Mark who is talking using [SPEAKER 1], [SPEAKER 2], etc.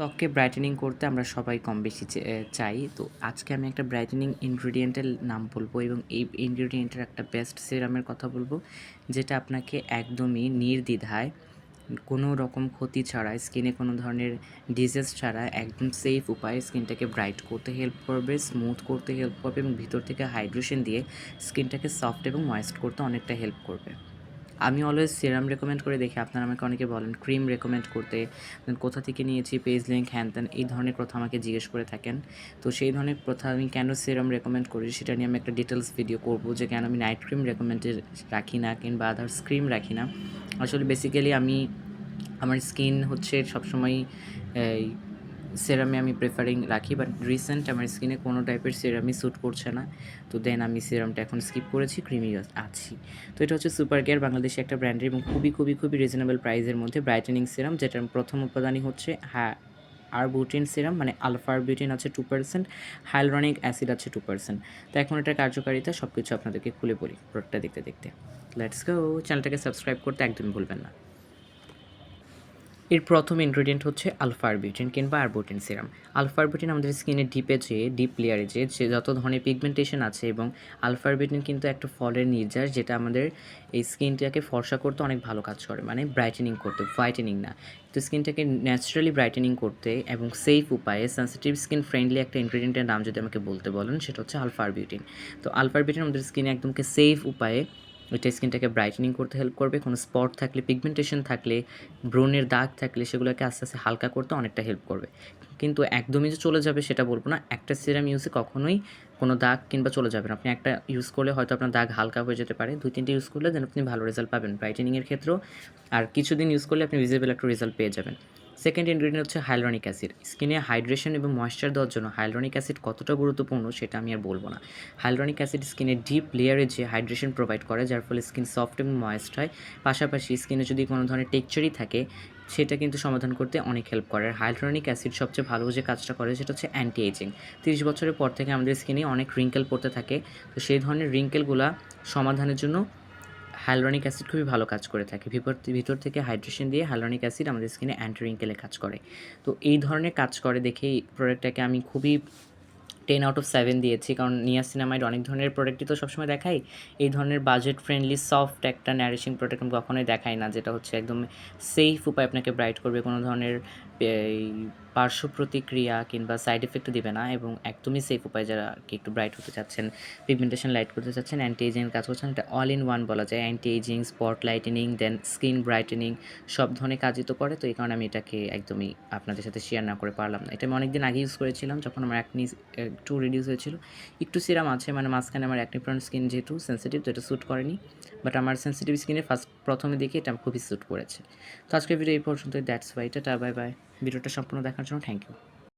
[SPEAKER 1] ত্বককে ব্রাইটেনিং করতে আমরা সবাই কম বেশি চাই। তো আজকে আমি একটা ব্রাইটেনিং ইনগ্রিডিয়েন্টের নাম বলব এবং এই ইনগ্রিডিয়েন্টের একটা বেস্ট সিরামের কথা বলব, যেটা আপনাকে একদমই নির্দ্বিধায় কোনো রকম ক্ষতি ছাড়া স্কিনে কোনো ধরনের ডিজিজ ছাড়া একদম সেফ উপায়ে স্কিনটাকে ব্রাইট করতে হেল্প করবে স্মুথ করতে হেল্প করবে এবং ভিতর থেকে হাইড্রেশন দিয়ে স্কিনটাকে সফট এবং ময়েস্ট করতে অনেকটা হেল্প করবে। আমি অলওয়েজ সিরাম রেকমেন্ড করে দেখি। আপনারা আমাকে অনেকে বলেন, ক্রিম রেকমেন্ড করতে। কোথা থেকে নিয়েছি পেজ লিঙ্ক হ্যান ত্যান, এই ধরনের কথা আমাকে জিজ্ঞেস করে থাকেন। তো সেই ধরনের কথা আমি কেন সিরাম রেকমেন্ড করি, সেটা নিয়ে আমি একটা ডিটেলস ভিডিও করব যে কেন আমি নাইট ক্রিম রেকমেন্ডেড রাখি না কিংবা আদার্স ক্রিম রাখি না। আসলে বেসিক্যালি আমি, আমার স্কিন হচ্ছে সবসময় সেরামে আমি প্রেফারিং রাখি বাট রিসেন্ট আমার স্কিনে কোনো টাইপের সেরামই স্যুট করছে না। তো দেন আমি সেরামটা এখন স্কিপ করেছি ক্রিমি আছি। তো এটা হচ্ছে সুপার কেয়ার বাংলাদেশে একটা ব্র্যান্ডের এবং খুবই খুবই খুবই রিজনেবল প্রাইসের মধ্যে ব্রাইটেনিং সেরাম যেটার প্রথম উপাদানই হচ্ছে হ্যাঁ আর বুটিন সিরাম মানে আলফা আরবিউটিন আছে টু পার্সেন্ট হাইলরনিক অ্যাসিড আছে টু পার্সেন্ট তো এখন এটার কার্যকারিতা সব কিছু আপনাদেরকে খুলে বলি প্রোডাক্টটা দেখতে দেখতে। লেটস গো চ্যানেলটাকে সাবস্ক্রাইব করতে একদমই ভুলবেন না। এর প্রথম ইনগ্রেডিয়েন্ট হচ্ছে আলফা আরবিউটিন কিংবা আরবুটিন সিরাম। আলফা আরবিউটিন আমাদের স্কিনের ডিপে যেয়ে ডিপ লেয়ারে যে যত ধরনের পিগমেন্টেশন আছে এবং আলফা আরবিউটিন কিন্তু একটা ফলের নির্যাস যেটা আমাদের এই স্কিনটাকে ফর্সা করতে অনেক ভালো কাজ করে মানে ব্রাইটেনিং করতে হোয়াইটেনিং না। তো স্কিনটাকে ন্যাচারালি ব্রাইটেনিং করতে এবং সেফ উপায়ে সেন্সিটিভ স্কিন ফ্রেন্ডলি একটা ইনগ্রেডিয়েন্টের নাম যদি আমাকে বলতে বলেন, সেটা হচ্ছে আলফা আরবিউটিন তো আলফা আরবিউটিন আমাদের স্কিনে একদমকে সেফ উপায়ে এটা স্কিনটাকে ব্রাইটেনিং করতে হেল্প করবে। কোনো স্পট থাকলে পিগমেন্টেশন থাকলে, ব্রণের দাগ থাকলে সেগুলোকে আস্তে আস্তে হালকা করতে অনেকটা হেল্প করবে। কিন্তু একদমই যে চলে যাবে সেটা বলব না। একটা সিরাম ইউজে কখনোই কোনো দাগ কিংবা চলে যাবে না। আপনি একটা ইউজ করলে হয়তো আপনার দাগ হালকা হয়ে যেতে পারে। দুই, তিনটে ইউজ করলে দেন আপনি ভালো রেজাল্ট পাবেন। ব্রাইটেনিংয়ের ক্ষেত্রেও আর কিছুদিন ইউজ করলে আপনি ভিজিবল একটা রেজাল্ট পেয়ে যাবেন। সেকেন্ড ইনগ্রিডিয়েন্ট হচ্ছে হাইলরনিক অ্যাসিড স্কিনে হাইড্রেশন এবং ময়েশ্চার দেওয়ার জন্য হাইলরনিক অ্যাসিড কতটা গুরুত্বপূর্ণ সেটা আমি আর বলব না। হাইলরনিক অ্যাসিড স্কিনের ডিপ লেয়ারে যে হাইড্রেশন প্রোভাইড করে, যার ফলে স্কিন সফট এবং ময়েস্ট হয়, পাশাপাশি স্কিনে যদি কোনো ধরনের টেক্সচারই থাকে, সেটা কিন্তু সমাধান করতে অনেক হেল্প করে। আর হাইলরনিক অ্যাসিড সবচেয়ে ভালো যে কাজটা করে, সেটা হচ্ছে অ্যান্টি এজিং তিরিশ বছরের পর থেকে আমাদের স্কিনে অনেক রিঙ্কেল পড়তে থাকে, তো সেই ধরনের রিঙ্কেলগুলা সমাধানের জন্য হাইলরনিক অ্যাসিড খুবই ভালো কাজ করে থাকে। ভিতর থেকে হাইড্রেশন দিয়ে হাইলরনিক অ্যাসিড আমাদের স্কিনে অ্যান্টি রিঙ্কেলে কাজ করে। তো এই ধরনের কাজ করে দেখেই প্রোডাক্টটাকে আমি খুবই টেন আউট অফ সেভেন দিয়েছি। কারণ নিয়া সিনেমায় অনেক ধরনের প্রোডাক্টই তো সবসময় দেখাই। এই ধরনের বাজেট ফ্রেন্ডলি সফট একটা ন্যারিশিং প্রোডাক্ট আমি কখনোই দেখাই না, যেটা হচ্ছে একদম সেফ উপায় আপনাকে ব্রাইট করবে। কোনো ধরনের এই পার্শ্ব প্রতিক্রিয়া কিংবা সাইড এফেক্ট দিবে না এবং একদমই সেফ উপায় যারা কি একটু ব্রাইট হতে চাচ্ছেন পিগমেন্টেশন লাইট করতে চাচ্ছেন অ্যান্টি এজিং কাজ করছেন, এটা অল ইন ওয়ান বলা যায়। Anti ageing spot lightening then skin brightening সব ধরনের কাজই তো করে। তো এই কারণে আমি এটাকে একদমই আপনাদের সাথে শেয়ার না করে পারলাম না। এটা আমি অনেকদিন আগে ইউজ করেছিলাম, যখন আমার অ্যাকনি একটু রিডিউস হয়েছিল। একটু সিরাম আছে মানে মাঝখানে আমার একটি ফ্রন্ট স্কিন যেহেতু সেন্সিটিভ তো এটা স্যুট করেনি। বাট আমার সেন্সিটিভ স্কিনে ফার্স্ট প্রথমে দেখে এটা খুবই স্যুট করেছে। তো আজকের ভিডিও এই পর্যন্ত that's why tata bye bye ভিডিওটা সম্পূর্ণ দেখার জন্য থ্যাংক ইউ